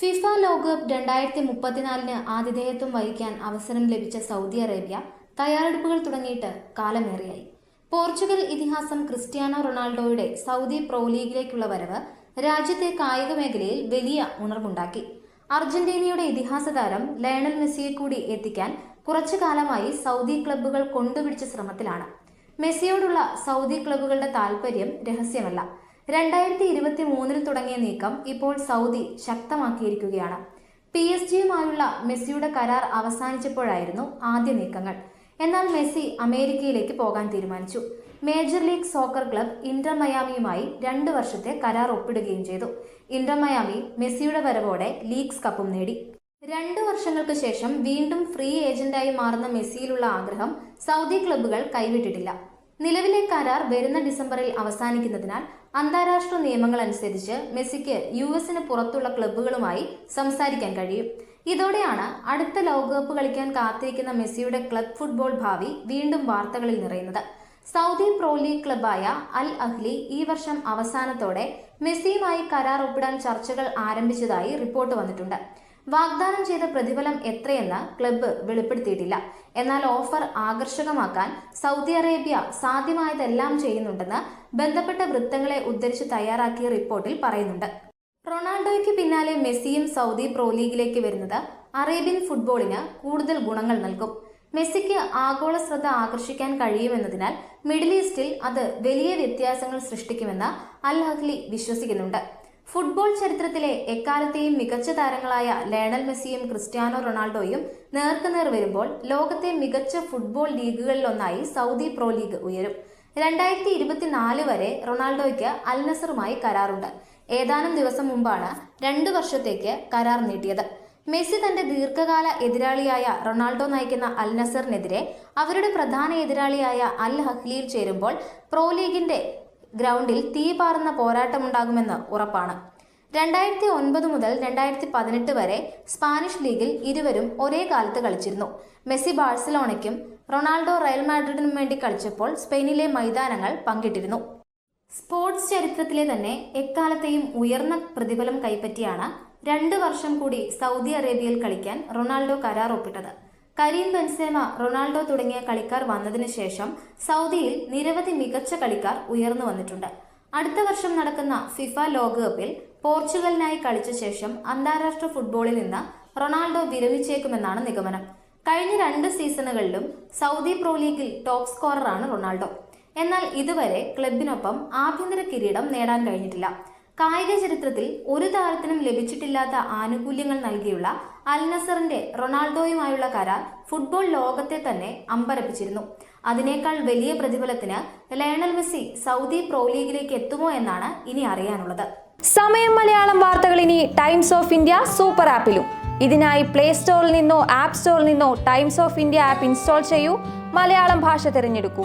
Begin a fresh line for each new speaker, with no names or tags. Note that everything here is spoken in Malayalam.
ഫിഫ ലോകകപ്പ് രണ്ടായിരത്തി മുപ്പത്തിനാലിന് ആതിഥേയത്വം വഹിക്കാൻ അവസരം ലഭിച്ച സൗദി അറേബ്യ തയ്യാറെടുപ്പുകൾ തുടങ്ങിയിട്ട് കാലമേറെയായി. പോർച്ചുഗൽ ഇതിഹാസം ക്രിസ്ത്യാനോ റൊണാൾഡോയുടെ സൗദി പ്രോ ലീഗിലേക്കുള്ള വരവ് രാജ്യത്തെ കായിക മേഖലയിൽ വലിയ ഉണർവുണ്ടാക്കി. അർജന്റീനയുടെ ഇതിഹാസ താരം ലയണൽ മെസ്സിയെ കൂടി എത്തിക്കാൻ കുറച്ചു കാലമായി സൗദി ക്ലബ്ബുകൾ കൊണ്ടുപിടിച്ച ശ്രമത്തിലാണ്. മെസ്സിയോടുള്ള സൗദി ക്ലബ്ബുകളുടെ താൽപര്യം രഹസ്യമല്ല. രണ്ടായിരത്തി ഇരുപത്തി മൂന്നിൽ തുടങ്ങിയ നീക്കം ഇപ്പോൾ സൗദി ശക്തമാക്കിയിരിക്കുകയാണ്. പി എസ് ജിയുമായുള്ള മെസ്സിയുടെ കരാർ അവസാനിച്ചപ്പോഴായിരുന്നു ആദ്യ നീക്കങ്ങൾ. എന്നാൽ മെസ്സി അമേരിക്കയിലേക്ക് പോകാൻ തീരുമാനിച്ചു. Major league soccer club inter മയാമിയുമായി രണ്ട് വർഷത്തെ കരാർ ഒപ്പിടുകയും ചെയ്തു. ഇന്റർ മയാമി മെസ്സിയുടെ വരവോടെ ലീഗ്സ് കപ്പും നേടി. രണ്ടു വർഷങ്ങൾക്ക് ശേഷം വീണ്ടും ഫ്രീ ഏജന്റായി മാറുന്ന മെസ്സിയിലുള്ള ആഗ്രഹം സൗദി ക്ലബ്ബുകൾ കൈവിട്ടിട്ടില്ല. നിലവിലെ കരാർ വരുന്ന ഡിസംബറിൽ അവസാനിക്കുന്നതിനാൽ അന്താരാഷ്ട്ര നിയമങ്ങൾ അനുസരിച്ച് മെസ്സിക്ക് യു എസിന് പുറത്തുള്ള ക്ലബ്ബുകളുമായി സംസാരിക്കാൻ കഴിയും. ഇതോടെയാണ് അടുത്ത ലോകകപ്പ് കളിക്കാൻ കാത്തിരിക്കുന്ന മെസ്സിയുടെ ക്ലബ് ഫുട്ബോൾ ഭാവി വീണ്ടും വാർത്തകളിൽ നിറയുന്നത്. സൗദി പ്രോ ലീഗ് ക്ലബായ അൽ അഹ്ലി ഈ വർഷം അവസാനത്തോടെ മെസ്സിയുമായി കരാർ ഒപ്പിടാൻ ചർച്ചകൾ ആരംഭിച്ചതായി റിപ്പോർട്ട് വന്നിട്ടുണ്ട്. വാഗ്ദാനം ചെയ്ത പ്രതിഫലം എത്രയെന്ന് ക്ലബ്ബ് വെളിപ്പെടുത്തിയിട്ടില്ല. എന്നാൽ ഓഫർ ആകർഷകമാക്കാൻ സൗദി അറേബ്യ സാധ്യമായതെല്ലാം ചെയ്യുന്നുണ്ടെന്ന് ബന്ധപ്പെട്ട വൃത്തങ്ങളെ ഉദ്ധരിച്ച് തയ്യാറാക്കിയ റിപ്പോർട്ടിൽ പറയുന്നുണ്ട്. റൊണാൾഡോയ്ക്ക് പിന്നാലെ മെസ്സിയും സൗദി പ്രോ ലീഗിലേക്ക് വരുന്നത് അറേബ്യൻ ഫുട്ബോളിന് കൂടുതൽ ഗുണങ്ങൾ നൽകും. മെസ്സിക്ക് ആഗോള ശ്രദ്ധ ആകർഷിക്കാൻ കഴിയുമെന്നതിനാൽ മിഡിൽ ഈസ്റ്റിൽ അത് വലിയ വ്യത്യാസങ്ങൾ സൃഷ്ടിക്കുമെന്ന് അൽ അഹ്ലി വിശ്വസിക്കുന്നുണ്ട്. ഫുട്ബോൾ ചരിത്രത്തിലെ എക്കാലത്തെയും മികച്ച താരങ്ങളായ ലയണൽ മെസ്സിയും ക്രിസ്ത്യാനോ റൊണാൾഡോയും നേർക്കുനേർ വരുമ്പോൾ ലോകത്തെ മികച്ച ഫുട്ബോൾ ലീഗുകളിലൊന്നായി സൗദി പ്രോ ലീഗ് ഉയരും. രണ്ടായിരത്തി ഇരുപത്തിനാല് വരെ റൊണാൾഡോയ്ക്ക് അൽനസറുമായി കരാറുണ്ട്. ഏതാനും ദിവസം മുമ്പാണ് രണ്ടു വർഷത്തേക്ക് കരാർ നീട്ടിയത്. മെസ്സി തന്റെ ദീർഘകാല എതിരാളിയായ റൊണാൾഡോ നയിക്കുന്ന അൽ നസറിനെതിരെ അവരുടെ പ്രധാന എതിരാളിയായ അൽ ഹഹ്ലിയിൽ ചേരുമ്പോൾ പ്രോ ലീഗിന്റെ ഗ്രൗണ്ടിൽ തീ പാറുന്ന പോരാട്ടമുണ്ടാകുമെന്ന് ഉറപ്പാണ്. രണ്ടായിരത്തി ഒൻപത് മുതൽ രണ്ടായിരത്തി പതിനെട്ട് വരെ സ്പാനിഷ് ലീഗിൽ ഇരുവരും ഒരേ കാലത്ത് കളിച്ചിരുന്നു. മെസ്സി ബാഴ്സലോണയ്ക്കും റൊണാൾഡോ റയൽ മാഡ്രിഡിനും വേണ്ടി കളിച്ചപ്പോൾ സ്പെയിനിലെ മൈതാനങ്ങൾ പങ്കിട്ടിരുന്നു. സ്പോർട്സ് ചരിത്രത്തിലെ തന്നെ എക്കാലത്തെയും ഉയർന്ന പ്രതിഫലം കൈപ്പറ്റിയാണ് രണ്ട് വർഷം കൂടി സൗദി അറേബ്യയിൽ കളിക്കാൻ റൊണാൾഡോ കരാർ ഒപ്പിട്ടത് കരീം ബെൻസേമ റൊണാൾഡോ തുടങ്ങിയ കളിക്കാർ വന്നതിനു ശേഷം സൗദിയിൽ നിരവധി മികച്ച കളിക്കാർ ഉയർന്നു വന്നിട്ടുണ്ട്. അടുത്ത വർഷം നടക്കുന്ന ഫിഫ ലോകകപ്പിൽ പോർച്ചുഗലിനായി കളിച്ച ശേഷം അന്താരാഷ്ട്ര ഫുട്ബോളിൽ നിന്ന് റൊണാൾഡോ വിരമിച്ചേക്കുമെന്നാണ് നിഗമനം. കഴിഞ്ഞ രണ്ട് സീസണുകളിലും സൗദി പ്രോ ലീഗിൽ ടോപ്പ് സ്കോററാണ് റൊണാൾഡോ. എന്നാൽ ഇതുവരെ ക്ലബിനൊപ്പം ആഭ്യന്തര കിരീടം നേടാൻ കഴിഞ്ഞിട്ടില്ല. കായിക ചരിത്രത്തിൽ ഒരു താരത്തിനും ലഭിച്ചിട്ടില്ലാത്ത ആനുകൂല്യങ്ങൾ നൽകിയുള്ള അൽനസറിന്റെ റൊണാൾഡോയുമായുള്ള കരാർ ഫുട്ബോൾ ലോകത്തെ തന്നെ അമ്പരപ്പിച്ചിരുന്നു. അതിനേക്കാൾ വലിയ പ്രതിഫലത്തിന് ലയണൽ മെസ്സി സൗദി പ്രോ ലീഗിലേക്ക് എത്തുമോ എന്നാണ് ഇനി അറിയാനുള്ളത്.
സമയം മലയാളം വാർത്തകൾ ഇനി ടൈംസ് ഓഫ് ഇന്ത്യ സൂപ്പർ ആപ്പിലും. ഇതിനായി പ്ലേ സ്റ്റോറിൽ നിന്നോ ആപ്പ് സ്റ്റോറിൽ നിന്നോ Times of India app install ചെയ്യൂ. മലയാളം ഭാഷ തിരഞ്ഞെടുക്കൂ.